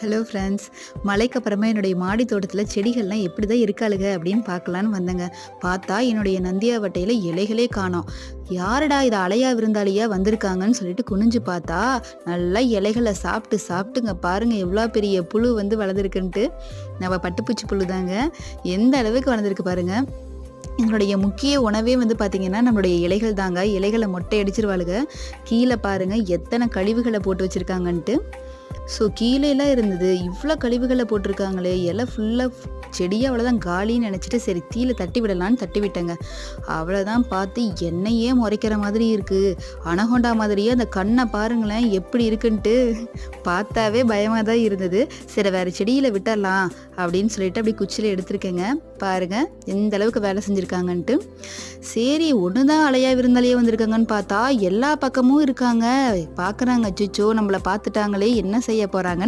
Hello friends மழைக்கு அப்புறமா என்னுடைய மாடி தோட்டத்தில் செடிகள்லாம் எப்படி தான் இருக்காளுங்க அப்படின்னு பார்க்கலான்னு வந்தேங்க. பார்த்தா என்னுடைய நந்தியா வட்டையில் இலைகளே காணோம். யாரடா இது அலையா விருந்தாளியா வந்திருக்காங்கன்னு சொல்லிட்டு குனிஞ்சு பார்த்தா நல்லா இலைகளை சாப்பிட்டு சாப்பிட்டுங்க பாருங்கள் எவ்வளோ பெரிய புழு வந்து வளர்ந்துருக்குன்ட்டு. நம்ம பட்டுப்பூச்சி புழு தாங்க எந்த அளவுக்கு வளர்ந்துருக்கு பாருங்கள் எங்களுடைய முக்கிய உணவே வந்து பார்த்திங்கன்னா நம்மளுடைய இலைகள் தாங்க. இலைகளை மொட்டை அடிச்சிருவாளுங்க கீழே பாருங்கள் எத்தனை கழிவுகளை போட்டு வச்சுருக்காங்கன்ட்டு. ஸோ கீழேலாம் இருந்தது. இவ்வளோ கழிவுகளை போட்டிருக்காங்களே. இலை ஃபுல்லாக செடியாக அவ்வளோதான் காலின்னு நினச்சிட்டு சரி தீயில தட்டி விடலான்னு தட்டி விட்டேங்க. அவ்வளோதான் பார்த்து என்னையே முறைக்கிற மாதிரி இருக்குது அனகொண்டா மாதிரியே அந்த கண்ணை பாருங்களேன் எப்படி இருக்குன்ட்டு. பார்த்தாவே பயமாக தான் இருந்தது. சரி வேறு செடியில் விட்டுறலாம் அப்படின்னு சொல்லிட்டு அப்படி குச்சியில் எடுத்திருக்கேங்க. பாருங்க எந்த அளவுக்கு வேலை செஞ்சுருக்காங்கன்ட்டு. சரி ஒன்று தான் அலையா விருந்தாளியே வந்திருக்காங்கன்னு பார்த்தா எல்லா பக்கமும் இருக்காங்க. பார்க்குறாங்க. அச்சோ நம்மளை பார்த்துட்டாங்களே என்ன செய்ய போகிறாங்க